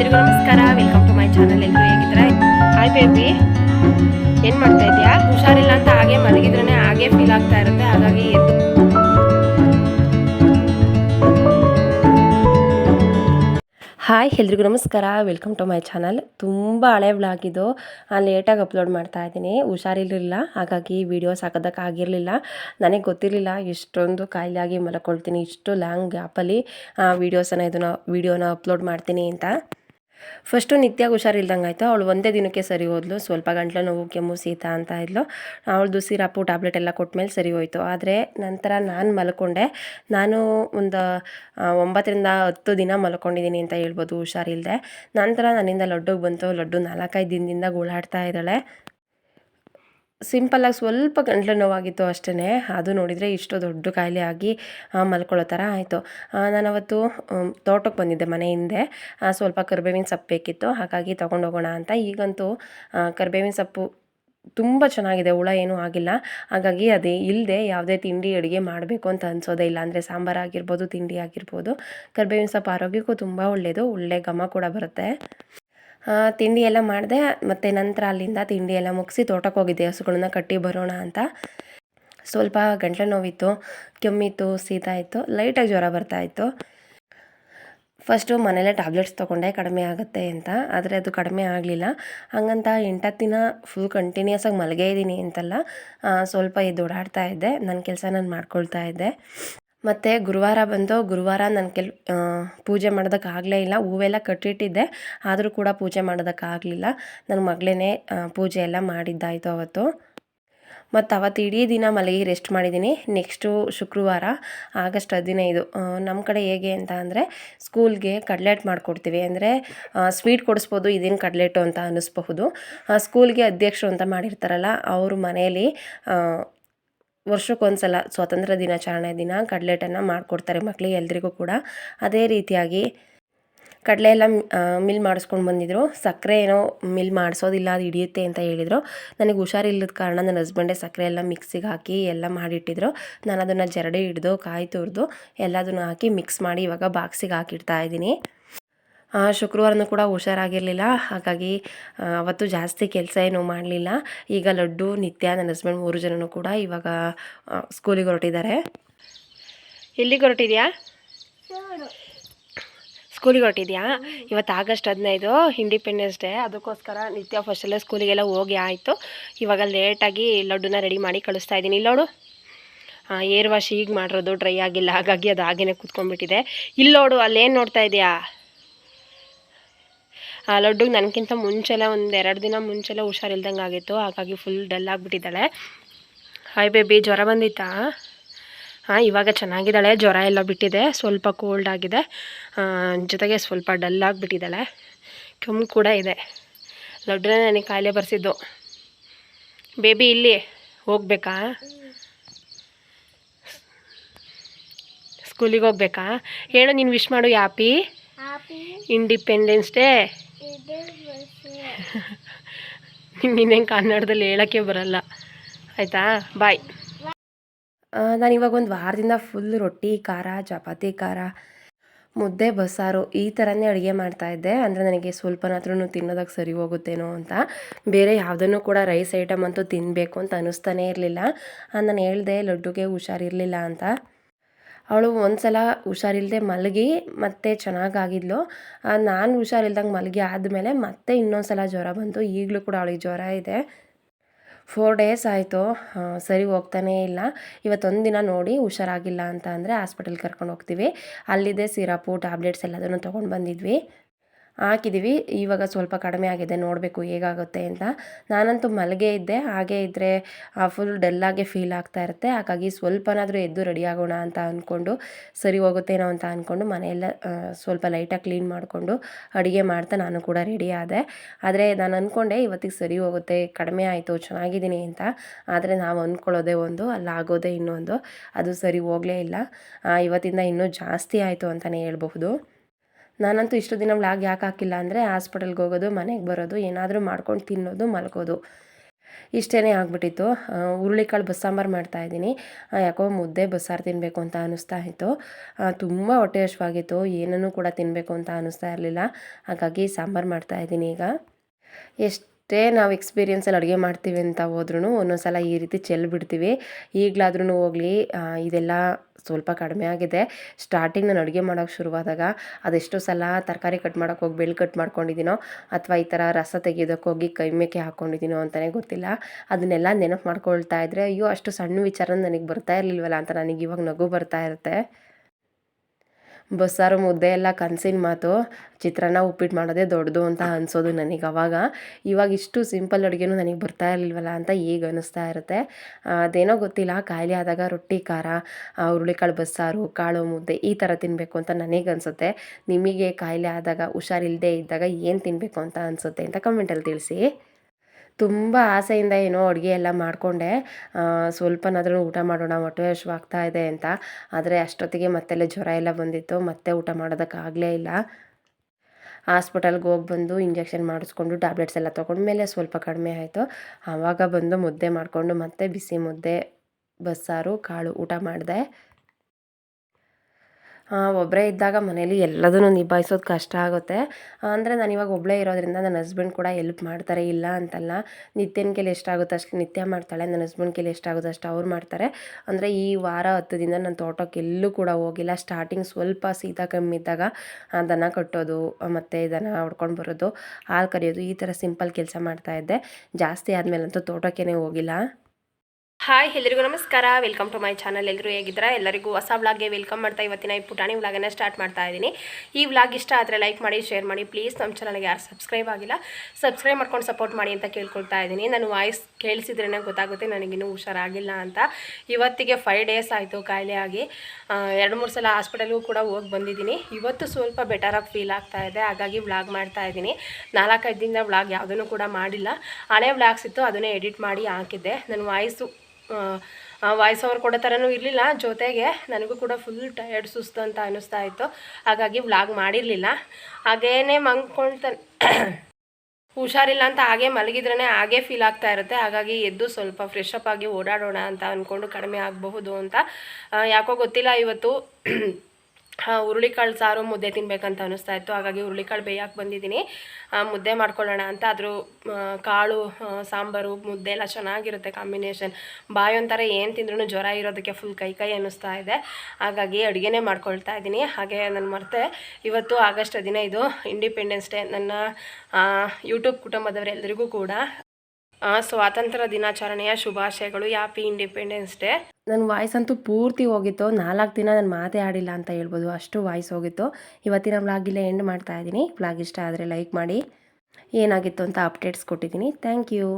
ಎಲ್ರಿಗೂ ನಮಸ್ಕಾರ. Welcome to my channel ಎಲ್ಲರೂ ಹೇಗಿದ್ರೆ ಹಾಯ್ ಬೇಬಿ ಏನು ಮಾಡ್ತಾ ಇದೆಯಾ ಹುಷಾರಿಲ್ಲ ಅಂತ ಹಾಗೆ ಮಲಗಿದ್ರೇ ಹಾಗೆ ಫೀಲ್ ಆಗ್ತಾ ಇರುತ್ತೆ. ಹಾಗಾಗಿ ಎದ್ದು ಹಾಯ್ ಎಲ್ರಿಗೂ ನಮಸ್ಕಾರ. ವೆಲ್ಕಮ್ ಟು ಮೈ ಚಾನಲ್ ತುಂಬ ಹಳೆ ಬ್ಲಾಗ್ ಇದು. ಲೇಟಾಗಿ ಅಪ್ಲೋಡ್ ಮಾಡ್ತಾ ಇದ್ದೀನಿ. ಹುಷಾರಿರಲಿಲ್ಲ. ಹಾಗಾಗಿ ವೀಡಿಯೋಸ್ ಹಾಕೋದಕ್ಕಾಗಿರಲಿಲ್ಲ ನನಗೆ ಗೊತ್ತಿರಲಿಲ್ಲ. ಎಷ್ಟೊಂದು ಕಾಯಿಲೆಯಾಗಿ ಮಲ್ಕೊಳ್ತೀನಿ. ಇಷ್ಟು ಲಾಂಗ್ ಗ್ಯಾಪಲ್ಲಿ ವೀಡಿಯೋಸನ್ನು ಇದನ್ನು ವೀಡಿಯೋನ ಅಪ್ಲೋಡ್ ಮಾಡ್ತೀನಿ ಅಂತ. ಫಸ್ಟು ನಿತ್ಯಾಗ ಹುಷಾರಿಲ್ದಂಗೆ ಆಯಿತು. ಅವಳು ಒಂದೇ ದಿನಕ್ಕೆ ಸರಿ ಹೋದ್ಲು. ಸ್ವಲ್ಪ ಗಂಟ್ಲು ನೋವು, ಕೆಮ್ಮು, ಶೀತ ಅಂತ ಇದ್ಲು. ಅವಳದು ಸಿರಪ್ಪು ಟ್ಯಾಬ್ಲೆಟ್ ಎಲ್ಲ ಕೊಟ್ಮೇಲೆ ಸರಿ ಹೋಯಿತು. ಆದರೆ ನಂತರ ನಾನು ಮಲ್ಕೊಂಡೆ. ನಾನು ಒಂದು ಒಂಬತ್ತರಿಂದ ಹತ್ತು ದಿನ ಮಲ್ಕೊಂಡಿದ್ದೀನಿ ಅಂತ ಹೇಳ್ಬೋದು ಹುಷಾರಿಲ್ಲದೆ ನಂತರ ನನ್ನಿಂದ ಲಡ್ಡುಗೆ ಬಂತು. ಲಡ್ಡು ನಾಲ್ಕೈದು ದಿನದಿಂದ ಗೋಳಾಡ್ತಾ ಇದ್ದಾಳೆ. ಸಿಂಪಲ್ಲಾಗಿ ಸ್ವಲ್ಪ ಗಂಟ್ಲು ನೋವಾಗಿತ್ತು ಅಷ್ಟೇ ಅದು ನೋಡಿದರೆ ಇಷ್ಟು ದೊಡ್ಡ ಕಾಯಿಲೆ ಆಗಿ ಮಲ್ಕೊಳ್ಳೋ ಥರ ಆಯಿತು. ನಾನು ಅವತ್ತು ತೋಟಕ್ಕೆ ಬಂದಿದ್ದೆ ಮನೆ ಹಿಂದೆ. ಸ್ವಲ್ಪ ಕರಿಬೇವಿನ ಸೊಪ್ಪು ಬೇಕಿತ್ತು. ಹಾಗಾಗಿ ತೊಗೊಂಡೋಗೋಣ ಅಂತ. ಈಗಂತೂ ಕರಿಬೇವಿನ ಸೊಪ್ಪು ತುಂಬ ಚೆನ್ನಾಗಿದೆ. ಹುಳ ಏನೂ ಆಗಿಲ್ಲ. ಹಾಗಾಗಿ ಅದೇ ಇಲ್ಲದೆ ಯಾವುದೇ ತಿಂಡಿ ಅಡುಗೆ ಮಾಡಬೇಕು ಅಂತ ಅನ್ಸೋದೇ ಇಲ್ಲ. ಅಂದರೆ ಸಾಂಬಾರು ಆಗಿರ್ಬೋದು, ತಿಂಡಿ ಆಗಿರ್ಬೋದು, ಕರಿಬೇವಿನ ಸೊಪ್ಪು ಆರೋಗ್ಯಕ್ಕೂ ತುಂಬ ಒಳ್ಳೆಯದು ಒಳ್ಳೆ ಘಮ ಕೂಡ ಬರುತ್ತೆ. ತಿಂಡಿ ಎಲ್ಲ ಮಾಡಿದೆ, ಮತ್ತು ನಂತರ ಅಲ್ಲಿಂದ ತಿಂಡಿ ಎಲ್ಲ ಮುಗಿಸಿ ತೋಟಕ್ಕೆ ಹೋಗಿದ್ದೆ ಹಸುಗಳನ್ನ ಕಟ್ಟಿ ಬರೋಣ ಅಂತ. ಸ್ವಲ್ಪ ಗಂಟಲು ನೋವಿತ್ತು, ಕೆಮ್ಮಿತ್ತು, ಶೀತ ಇತ್ತು, ಲೈಟಾಗಿ ಜ್ವರ ಬರ್ತಾ ಇತ್ತು. ಫಸ್ಟು ಮನೇಲೇ ಟ್ಯಾಬ್ಲೆಟ್ಸ್ ತೊಗೊಂಡೆ, ಕಡಿಮೆ ಆಗುತ್ತೆ ಅಂತ, ಆದರೆ ಅದು ಕಡಿಮೆ ಆಗಲಿಲ್ಲ. ಹಂಗಂತ ಎಂಟತ್ತು ದಿನ ಫುಲ್ ಕಂಟಿನ್ಯೂಸ್ ಆಗಿ ಮಲಗೇ ಇದ್ದೀನಿ ಅಂತಲ್ಲ ಸ್ವಲ್ಪ ಎದ್ದು ಓಡಾಡ್ತಾ ಇದ್ದೆ ನನ್ನ ಕೆಲಸ ನಾನು ಮಾಡ್ಕೊಳ್ತಾ ಇದ್ದೆ. ಮತ್ತು ಗುರುವಾರ ಬಂದು ಗುರುವಾರ ನಾನು ಕೆಲ್ ಪೂಜೆ ಮಾಡೋದಕ್ಕಾಗಲೇ ಇಲ್ಲ. ಹೂವೆಲ್ಲ ಕಟ್ಟಿಟ್ಟಿದ್ದೆ. ಆದರೂ ಕೂಡ ಪೂಜೆ ಮಾಡೋದಕ್ಕಾಗಲಿಲ್ಲ. ನನ್ನ ಮಗಳೇ ಪೂಜೆ ಎಲ್ಲ ಮಾಡಿದ್ದಾಯಿತು ಅವತ್ತು. ಮತ್ತು ಅವತ್ತು ಇಡೀ ದಿನ ಮಲಗಿ ರೆಸ್ಟ್ ಮಾಡಿದ್ದೀನಿ ನೆಕ್ಸ್ಟು ಶುಕ್ರವಾರ, ಆಗಸ್ಟ್ ಹದಿನೈದು. ನಮ್ಮ ಕಡೆ ಹೇಗೆ ಅಂತ ಅಂದರೆ ಸ್ಕೂಲ್ಗೆ ಕಡ್ಲೆಟ್ ಮಾಡಿಕೊಡ್ತೀವಿ. ಅಂದರೆ ಸ್ವೀಟ್ ಕೊಡಿಸ್ಬೋದು, ಇದೇನು ಕಡ್ಲೆಟು ಅಂತ ಅನ್ನಿಸ್ಬಹುದು. ಸ್ಕೂಲ್ಗೆ ಅಧ್ಯಕ್ಷರು ಅಂತ ಮಾಡಿರ್ತಾರಲ್ಲ, ಅವರು ಮನೆಯಲ್ಲಿ ವರ್ಷಕ್ಕೊಂದ್ಸಲ ಸ್ವಾತಂತ್ರ್ಯ ದಿನಾಚರಣೆ ದಿನ ಕಡಲೆಟನ್ನು ಮಾಡಿಕೊಡ್ತಾರೆ ಮಕ್ಕಳಿಗೆ ಎಲ್ರಿಗೂ ಕೂಡ. ಅದೇ ರೀತಿಯಾಗಿ ಕಡಲೆ ಎಲ್ಲ ಮಿಲ್ ಮಾಡಿಸ್ಕೊಂಡು ಬಂದಿದ್ರು. ಸಕ್ಕರೆ ಏನೋ ಮಿಲ್ ಮಾಡಿಸೋದಿಲ್ಲ, ಅದು ಹಿಡಿಯುತ್ತೆ ಅಂತ ಹೇಳಿದರು. ನನಗೆ ಹುಷಾರಿಲ್ಲದ ಕಾರಣ ನನ್ನ ಹಸ್ಬೆಂಡೇ ಸಕ್ಕರೆ ಎಲ್ಲ ಮಿಕ್ಸಿಗೆ ಹಾಕಿ ಎಲ್ಲ ಮಾಡಿಟ್ಟಿದ್ರು. ನಾನು ಅದನ್ನು ಜರಡಿ ಹಿಡಿದು, ಕಾಯಿ ತುರಿದು ಎಲ್ಲದನ್ನು ಹಾಕಿ ಮಿಕ್ಸ್ ಮಾಡಿ ಇವಾಗ ಬಾಕ್ಸಿಗೆ ಹಾಕಿಡ್ತಾ ಇದ್ದೀನಿ. ಶುಕ್ರವಾರನೂ ಕೂಡ ಹುಷಾರಾಗಿರಲಿಲ್ಲ. ಹಾಗಾಗಿ ಅವತ್ತು ಜಾಸ್ತಿ ಕೆಲಸ ಏನೂ ಮಾಡಲಿಲ್ಲ. ಈಗ ಲಡ್ಡು, ನಿತ್ಯ, ನನ್ನ ಹಸ್ಬೆಂಡ್ ಮೂರು ಜನನೂ ಕೂಡ ಇವಾಗ ಸ್ಕೂಲಿಗೆ ಹೊರಟಿದ್ದಾರೆ. ಎಲ್ಲಿಗೆ ಹೊರಟಿದ್ಯಾ? ಸ್ಕೂಲಿಗೆ ಹೊರಟಿದ್ಯಾ? ಇವತ್ತು ಆಗಸ್ಟ್ ಹದಿನೈದು ಇಂಡಿಪೆಂಡೆನ್ಸ್ ಡೇ ಅದಕ್ಕೋಸ್ಕರ ನಿತ್ಯ ಫಸ್ಟಲ್ಲೇ ಸ್ಕೂಲಿಗೆಲ್ಲ ಹೋಗಿ ಆಯಿತು. ಇವಾಗ ಲೇಟಾಗಿ ಲಡ್ಡುನ ರೆಡಿ ಮಾಡಿ ಕಳಿಸ್ತಾ ಇದ್ದೀನಿ. ಇಲ್ಲೋಡು ಏರ್ ವಾಶ್ ಈಗ ಮಾಡಿರೋದು ಡ್ರೈ ಆಗಿಲ್ಲ. ಹಾಗಾಗಿ ಅದು ಹಾಗೇನೆ ಕೂತ್ಕೊಂಡ್ಬಿಟ್ಟಿದೆ ಇಲ್ಲೋಡು ಅಲ್ಲೇನು ನೋಡ್ತಾ ಇದೆಯಾ? ಆ ಲಡ್ಡುಗೆ ನನಗಿಂತ ಮುಂಚೆಲ್ಲ ಒಂದು ಎರಡು ದಿನ ಮುಂಚೆಲ್ಲ ಹುಷಾರಿಲ್ದಂಗೆ ಆಗಿತ್ತು. ಹಾಗಾಗಿ ಫುಲ್ ಡಲ್ ಆಗಿಬಿಟ್ಟಿದ್ದಾಳೆ. ಹಾಯ್ ಬೇಬಿ ಜ್ವರ ಬಂದಿತ್ತಾ? ಹಾಂ ಇವಾಗ ಚೆನ್ನಾಗಿದ್ದಾಳೆ. ಜ್ವರ ಎಲ್ಲ ಬಿಟ್ಟಿದೆ. ಸ್ವಲ್ಪ ಕೋಲ್ಡ್ ಆಗಿದೆ. ಜೊತೆಗೆ ಸ್ವಲ್ಪ ಡಲ್ ಆಗಿಬಿಟ್ಟಿದ್ದಾಳೆ. ಕೆಮ್ಮು ಕೂಡ ಇದೆ. ಲಡ್ಡುನೇ ನನಗೆ ಕಾಯಿಲೆ ಬರೆಸಿದ್ದು. ಬೇಬಿ ಇಲ್ಲಿ ಹೋಗ್ಬೇಕಾ? ಸ್ಕೂಲಿಗೆ ಹೋಗ್ಬೇಕಾ? ಹೇಳು ನೀನು ವಿಶ್ ಮಾಡು ಯಾಪಿ ಇಂಡಿಪೆಂಡೆನ್ಸ್ ಡೇ ನೀನೇನು ಕನ್ನಡದಲ್ಲಿ ಹೇಳೋಕ್ಕೆ ಬರಲ್ಲ. ಆಯಿತಾ? ಬಾಯ್ ನಾನು ಇವಾಗ ಒಂದು ವಾರದಿಂದ ಫುಲ್ ರೊಟ್ಟಿ ಖಾರ, ಚಪಾತಿ ಖಾರ, ಮುದ್ದೆ, ಬಸ್ಸಾರು ಈ ಥರನೇ ಅಡುಗೆ ಮಾಡ್ತಾಯಿದ್ದೆ ಅಂದರೆ ನನಗೆ ಸ್ವಲ್ಪನಾದ್ರೂ ತಿನ್ನೋದಕ್ಕೆ ಸರಿ ಹೋಗುತ್ತೇನೋ ಅಂತ. ಬೇರೆ ಯಾವುದನ್ನು ಕೂಡ ರೈಸ್ ಐಟಮ್ ಅಂತೂ ತಿನ್ನಬೇಕು ಅಂತ ಅನ್ನಿಸ್ತಾನೇ ಇರಲಿಲ್ಲ. ನಾನು ಹೇಳಿದೆ ಲಡ್ಡುಗೆ ಹುಷಾರಿರಲಿಲ್ಲ ಅಂತ. ಅವಳು ಒಂದು ಸಲ ಹುಷಾರಿಲ್ಲದೆ ಮಲಗಿ ಮತ್ತೆ ಚೆನ್ನಾಗಾಗಿದ್ಲು. ನಾನು ಹುಷಾರಿಲ್ದಂಗೆ ಮಲಗಿ ಆದಮೇಲೆ ಮತ್ತೆ ಇನ್ನೊಂದು ಸಲ ಜ್ವರ ಬಂತು. ಈಗಲೂ ಕೂಡ ಅವಳಿಗೆ ಜ್ವರ ಇದೆ. ಫೋರ್ ಡೇಸ್ ಆಯಿತು. ಸರಿ ಹೋಗ್ತಾನೇ ಇಲ್ಲ. ಇವತ್ತೊಂದು ದಿನ ನೋಡಿ ಹುಷಾರಾಗಿಲ್ಲ ಅಂತ ಅಂದರೆ ಹಾಸ್ಪಿಟಲ್ಗೆ ಕರ್ಕೊಂಡು ಹೋಗ್ತೀವಿ. ಅಲ್ಲಿದೆ ಸಿರಪು ಟ್ಯಾಬ್ಲೆಟ್ಸ್ ಎಲ್ಲದನ್ನು ತೊಗೊಂಡು ಬಂದಿದ್ವಿ. ಹಾಕಿದ್ದೀವಿ. ಇವಾಗ ಸ್ವಲ್ಪ ಕಡಿಮೆ ಆಗಿದೆ. ನೋಡಬೇಕು ಹೇಗಾಗುತ್ತೆ ಅಂತ. ನಾನಂತೂ ಮಲಗೇ ಇದ್ದೆ. ಹಾಗೇ ಇದ್ದರೆ ಫುಲ್ ಡಲ್ಲಾಗೆ ಫೀಲ್ ಆಗ್ತಾ ಇರುತ್ತೆ. ಹಾಗಾಗಿ ಸ್ವಲ್ಪನಾದರೂ ಎದ್ದು ರೆಡಿ ಆಗೋಣ ಅಂತ ಅಂದ್ಕೊಂಡು ಸರಿ ಹೋಗುತ್ತೇನೋ ಅಂತ ಅಂದ್ಕೊಂಡು ಮನೆಯೆಲ್ಲ ಸ್ವಲ್ಪ ಲೈಟಾಗಿ ಕ್ಲೀನ್ ಮಾಡಿಕೊಂಡು ಅಡುಗೆ ಮಾಡ್ತಾ ನಾನು ಕೂಡ ರೆಡಿ ಆದೆ. ಆದರೆ ನಾನು ಅಂದ್ಕೊಂಡೆ ಇವತ್ತಿಗೆ ಸರಿ ಹೋಗುತ್ತೆ, ಕಡಿಮೆ ಆಯಿತು, ಚೆನ್ನಾಗಿದ್ದೀನಿ ಅಂತ. ಆದರೆ ನಾವು ಅಂದ್ಕೊಳ್ಳೋದೆ ಒಂದು, ಅಲ್ಲಿ ಆಗೋದೇ ಇನ್ನೊಂದು. ಅದು ಸರಿ ಹೋಗಲೇ ಇಲ್ಲ. ಇವತ್ತಿಂದ ಇನ್ನೂ ಜಾಸ್ತಿ ಆಯಿತು ಅಂತಲೇ ಹೇಳ್ಬಹುದು. ನಾನಂತೂ ಇಷ್ಟು ದಿನ ವ್ಲಾಗ್ ಯಾಕೆ ಹಾಕಿಲ್ಲ ಅಂದರೆ ಹಾಸ್ಪಿಟಲ್ಗೆ ಹೋಗೋದು, ಮನೆಗೆ ಬರೋದು, ಏನಾದರೂ ಮಾಡ್ಕೊಂಡು ತಿನ್ನೋದು ಮಲ್ಕೋದು ಇಷ್ಟೇ ಆಗಿಬಿಟ್ಟಿತ್ತು. ಹುರುಳಿಕಾಳು ಬಸ್ಸಾಂಬಾರು ಮಾಡ್ತಾಯಿದ್ದೀನಿ ಯಾಕೋ ಮುದ್ದೆ ಬಸ್ಸಾರು ತಿನ್ನಬೇಕು ಅಂತ ಅನ್ನಿಸ್ತಾ ಇತ್ತು. ತುಂಬ ಹೊಟ್ಟೆ ಹಶ್ವಾಗಿತ್ತು ಏನನ್ನೂ ಕೂಡ ತಿನ್ನಬೇಕು ಅಂತ ಅನ್ನಿಸ್ತಾ ಇರಲಿಲ್ಲ. ಹಾಗಾಗಿ ಸಾಂಬಾರು ಮಾಡ್ತಾಯಿದ್ದೀನಿ ಈಗ. ಎಷ್ಟೇ ನಾವು ಎಕ್ಸ್ಪೀರಿಯನ್ಸಲ್ಲಿ ಅಡುಗೆ ಮಾಡ್ತೀವಿ ಅಂತ ಹೋದ್ರೂ ಒಂದೊಂದು ಸಲ ಈ ರೀತಿ ಚೆಲ್ಲಿ ಬಿಡ್ತೀವಿ. ಈಗಲಾದ್ರೂ ಹೋಗಲಿ ಇದೆಲ್ಲ ಸ್ವಲ್ಪ ಕಡಿಮೆ ಆಗಿದೆ. ಸ್ಟಾರ್ಟಿಂಗ್ ನಾನು ಅಡುಗೆ ಮಾಡೋಕ್ಕೆ ಶುರುವಾದಾಗ ಅದೆಷ್ಟೋ ಸಲ ತರಕಾರಿ ಕಟ್ ಮಾಡೋಕೆ ಹೋಗಿ ಬೆಳ್ಳಿ ಕಟ್ ಮಾಡ್ಕೊಂಡಿದ್ದೀನೋ ಅಥವಾ ಈ ಥರ ರಸ ತೆಗೆಯೋದಕ್ಕೆ ಹೋಗಿ ಕೈ ಮೇಕೆ ಹಾಕ್ಕೊಂಡಿದ್ದೀನೋ ಅಂತಲೇ ಗೊತ್ತಿಲ್ಲ. ಅದನ್ನೆಲ್ಲ ನೆನಪು ಮಾಡ್ಕೊಳ್ತಾ ಇದ್ದರೆ ಅಯ್ಯೋ, ಅಷ್ಟು ಸಣ್ಣ ವಿಚಾರ ನನಗೆ ಬರ್ತಾ ಇರಲಿಲ್ವಲ್ಲ ಅಂತ ನನಗೆ ಇವಾಗ ನಗು ಬರ್ತಾ ಇರುತ್ತೆ. ಬಸ್ಸಾರು ಮುದ್ದೆ ಎಲ್ಲ ಕನಸಿನ ಮಾತು, ಚಿತ್ರಾನ್ನ ಉಪ್ಪಿಟ್ಟು ಮಾಡೋದೇ ದೊಡ್ಡದು ಅಂತ ಅನಿಸೋದು ನನಗೆ ಅವಾಗ. ಇವಾಗ ಇಷ್ಟು ಸಿಂಪಲ್ ಅಡುಗೆನೂ ನನಗೆ ಬರ್ತಾ ಇರಲಿಲ್ವಲ್ಲ ಅಂತ ಈಗ ಅನಿಸ್ತಾ ಇರುತ್ತೆ. ಅದೇನೋ ಗೊತ್ತಿಲ್ಲ ಕಾಯಿಲೆ ಆದಾಗ ರೊಟ್ಟಿ, ಖಾರ ಹುರುಳಿಕಾಳು ಬಸ್ಸಾರು, ಕಾಳು ಮುದ್ದೆ ಈ ಥರ ತಿನ್ನಬೇಕು ಅಂತ ನನಗೆ ಅನಿಸುತ್ತೆ. ನಿಮಗೆ ಖಾಯಿಲೆ ಆದಾಗ ಹುಷಾರಿಲ್ಲದೆ ಇದ್ದಾಗ ಏನು ತಿನ್ನಬೇಕು ಅಂತ ಅನಿಸುತ್ತೆ ಅಂತ ಕಮೆಂಟಲ್ಲಿ ತಿಳಿಸಿ. ತುಂಬ ಆಸೆಯಿಂದ ಏನೋ ಅಡುಗೆ ಎಲ್ಲ ಮಾಡಿಕೊಂಡೆ. ಸ್ವಲ್ಪನಾದ್ರೂ ಊಟ ಮಾಡೋಣ ಹೊಟ್ಟೆ ಹಶ್ವಾಗ್ತಾ ಇದೆ ಅಂತ. ಆದರೆ ಅಷ್ಟೊತ್ತಿಗೆ ಮತ್ತೆಲ್ಲ ಜ್ವರ ಎಲ್ಲ ಬಂದಿತ್ತು. ಮತ್ತೆ ಊಟ ಮಾಡೋದಕ್ಕಾಗಲೇ ಇಲ್ಲ. ಹಾಸ್ಪಿಟಲ್ಗೆ ಹೋಗಿ ಬಂದು ಇಂಜೆಕ್ಷನ್ ಮಾಡಿಸ್ಕೊಂಡು ಟ್ಯಾಬ್ಲೆಟ್ಸ್ ಎಲ್ಲ ತೊಗೊಂಡ್ಮೇಲೆ ಸ್ವಲ್ಪ ಕಡಿಮೆ ಆಯಿತು. ಆವಾಗ ಬಂದು ಮುದ್ದೆ ಮಾಡಿಕೊಂಡು ಮತ್ತೆ ಬಿಸಿ ಮುದ್ದೆ, ಬಸ್ಸಾರು, ಕಾಳು ಊಟ ಮಾಡಿದೆ. ಒಬ್ಬರೇ ಇದ್ದಾಗ ಮನೇಲಿ ಎಲ್ಲದನ್ನು ನಿಭಾಯಿಸೋದು ಕಷ್ಟ ಆಗುತ್ತೆ. ಅಂದರೆ ನಾನು ಇವಾಗ ಒಬ್ಬಳೇ ಇರೋದ್ರಿಂದ ನನ್ನ ಹಸ್ಬೆಂಡ್ ಕೂಡ ಎಲ್ಪ್ ಮಾಡ್ತಾರೆ, ಇಲ್ಲ ಅಂತಲ್ಲ. ನಿತ್ಯನ ಕೈಲಿ ಎಷ್ಟಾಗುತ್ತೆ ಅಷ್ಟು ನಿತ್ಯ ಮಾಡ್ತಾಳೆ ನನ್ನ ಹಸ್ಬೆಂಡ್ ಕೈಲಿ ಎಷ್ಟಾಗುತ್ತೆ ಅಷ್ಟು ಅವ್ರು ಮಾಡ್ತಾರೆ. ಅಂದರೆ ಈ ವಾರ ಹತ್ತು ದಿನ ನಾನು ತೋಟಕ್ಕೆ ಎಲ್ಲೂ ಕೂಡ ಹೋಗಿಲ್ಲ. ಸ್ಟಾರ್ಟಿಂಗ್ ಸ್ವಲ್ಪ ಸೀತಾ ಕಮ್ಮಿ ಇದ್ದಾಗ ದನ ಕಟ್ಟೋದು, ಮತ್ತು ದನ ಹೊಡ್ಕೊಂಡು ಬರೋದು, ಹಾಲು ಕರೆಯೋದು, ಈ ಥರ ಸಿಂಪಲ್ ಕೆಲಸ ಮಾಡ್ತಾಯಿದ್ದೆ ಜಾಸ್ತಿ ಆದಮೇಲಂತೂ ತೋಟಕ್ಕೇ ಹೋಗಿಲ್ಲ. ಹಾಯ್ ಎಲ್ಲರಿಗೂ ನಮಸ್ಕಾರ. ವೆಲ್ಕಮ್ ಟು ಮೈ ಚಾನಲ್ ಎಲ್ಲರೂ ಹೇಗಿದ್ದೀರಾ? ಎಲ್ಲರಿಗೂ ಹೊಸ ವ್ಲಾಗ್ಗೆ ವೆಲ್ಕಮ್ ಮಾಡ್ತಾ ಇವತ್ತಿನ ಈ ಪುಟಾಣಿ ವ್ಲಾಗನ್ನು ಸ್ಟಾರ್ಟ್ ಮಾಡ್ತಾ ಇದ್ದೀನಿ. ಈ ವ್ಲಾಗ್ ಇಷ್ಟ ಆದರೆ ಲೈಕ್ ಮಾಡಿ ಶೇರ್ ಮಾಡಿ. ಪ್ಲೀಸ್ ನಮ್ಮ ಚಾನಲ್ಗೆ ಯಾರು ಸಬ್ಸ್ಕ್ರೈಬ್ ಆಗಿಲ್ಲ ಸಬ್ಸ್ಕ್ರೈಬ್ ಮಾಡ್ಕೊಂಡು ಸಪೋರ್ಟ್ ಮಾಡಿ ಅಂತ ಕೇಳ್ಕೊಳ್ತಾ ಇದ್ದೀನಿ. ನಾನು ವಾಯ್ಸ್ ಕೇಳಿಸಿದ್ರೇ ಗೊತ್ತಾಗುತ್ತೆ ನನಗಿನ್ನೂ ಹುಷಾರಾಗಿಲ್ಲ ಅಂತ. ಇವತ್ತಿಗೆ ಫೈವ್ ಡೇಸ್ ಆಯಿತು ಕಾಯಿಲೆ ಆಗಿ. ಎರಡು ಮೂರು ಸಲ ಹಾಸ್ಪಿಟಲ್ಗೂ ಕೂಡ ಹೋಗಿ ಬಂದಿದ್ದೀನಿ. ಇವತ್ತು ಸ್ವಲ್ಪ ಬೆಟರಾಗಿ ಫೀಲ್ ಆಗ್ತಾ ಇದೆ. ಹಾಗಾಗಿ ವ್ಲಾಗ್ ಮಾಡ್ತಾ ಇದ್ದೀನಿ. ನಾಲ್ಕೈದು ದಿನದ ವ್ಲಾಗ್ ಯಾವುದನ್ನು ಕೂಡ ಮಾಡಿಲ್ಲ. ಹಳೆ ವ್ಲಾಗ್ಸ್ ಇತ್ತು, ಅದನ್ನೇ ಎಡಿಟ್ ಮಾಡಿ ಹಾಕಿದ್ದೆ. ನನ್ನ ವಾಯ್ಸು ವಾಯ್ಸ್ ಓವರ್ ಕೊಡೋ ಥರನೂ ಇರಲಿಲ್ಲ. ಜೊತೆಗೆ ನನಗೂ ಕೂಡ ಫುಲ್ ಟಯರ್ಡ್ ಸುಸ್ತು ಅಂತ ಅನ್ನಿಸ್ತಾ ಇತ್ತು. ಹಾಗಾಗಿ ವ್ಲಾಗ್ ಮಾಡಿರಲಿಲ್ಲ. ಹಾಗೇ ಮಂಗ್ಕೊಳ್ತಾನೆ ಹುಷಾರಿಲ್ಲ ಅಂತ ಹಾಗೆ ಮಲಗಿದ್ರೇ ಹಾಗೆ ಫೀಲ್ ಆಗ್ತಾ ಇರುತ್ತೆ. ಹಾಗಾಗಿ ಎದ್ದು ಸ್ವಲ್ಪ ಫ್ರೆಶ್ ಅಪ್ ಆಗಿ ಓಡಾಡೋಣ ಅಂತ ಅಂದ್ಕೊಂಡು ಕಡಿಮೆ ಆಗಬಹುದು ಅಂತ. ಯಾಕೋ ಗೊತ್ತಿಲ್ಲ ಇವತ್ತು. ಹುರುಳಿಕಾಳು ಸಾರು ಮುದ್ದೆ ತಿನ್ಬೇಕಂತ ಅನ್ನಿಸ್ತಾ ಇತ್ತು. ಹಾಗಾಗಿ ಹುರುಳಿಕಾಳು ಬೇಯಕ್ಕೆ ಬಂದಿದ್ದೀನಿ. ಮುದ್ದೆ ಮಾಡ್ಕೊಳ್ಳೋಣ ಅಂತ. ಆದರೂ ಕಾಳು ಸಾಂಬಾರು, ಮುದ್ದೆ ಎಲ್ಲ ಚೆನ್ನಾಗಿರುತ್ತೆ ಕಾಂಬಿನೇಷನ್. ಬಾಯಿ ಒಂಥರ ಏನು ತಿಂದ್ರೂ ಜ್ವರ ಇರೋದಕ್ಕೆ ಫುಲ್ ಕೈ ಕೈ ಅನ್ನಿಸ್ತಾ ಇದೆ. ಹಾಗಾಗಿ ಅಡುಗೆನೇ ಮಾಡ್ಕೊಳ್ತಾ ಇದ್ದೀನಿ. ಹಾಗೆ ನಾನು ಮರ್ತೆ, ಇವತ್ತು ಆಗಸ್ಟ್ ಹದಿನೈದು ಇಂಡಿಪೆಂಡೆನ್ಸ್ ಡೇ ನನ್ನ ಯೂಟ್ಯೂಬ್ ಕುಟುಂಬದವರೆಲ್ಲರಿಗೂ ಕೂಡ ಸ್ವಾತಂತ್ರ್ಯ ದಿನಾಚರಣೆಯ ಶುಭಾಶಯಗಳು ಹ್ಯಾಪಿ ಇಂಡಿಪೆಂಡೆನ್ಸ್ ಡೇ ನನ್ನ ವಾಯ್ಸ್ ಅಂತೂ ಪೂರ್ತಿ ಹೋಗಿತ್ತು. ನಾಲ್ಕು ದಿನ ನಾನು ಮಾತೇ ಆಡಿಲ್ಲ ಅಂತ ಹೇಳ್ಬೋದು. ಅಷ್ಟು ವಾಯ್ಸ್ ಹೋಗಿತ್ತು. ಇವತ್ತಿನ ವ್ಲಾಗಿಲ್ಲೇ ಎಂಡ್ ಮಾಡ್ತಾ ಇದ್ದೀನಿ ವ್ಲಾಗ್ ಇಷ್ಟ ಆದರೆ ಲೈಕ್ ಮಾಡಿ. ಏನಾಗಿತ್ತು ಅಂತ ಅಪ್ಡೇಟ್ಸ್ ಕೊಟ್ಟಿದ್ದೀನಿ ಥ್ಯಾಂಕ್ ಯು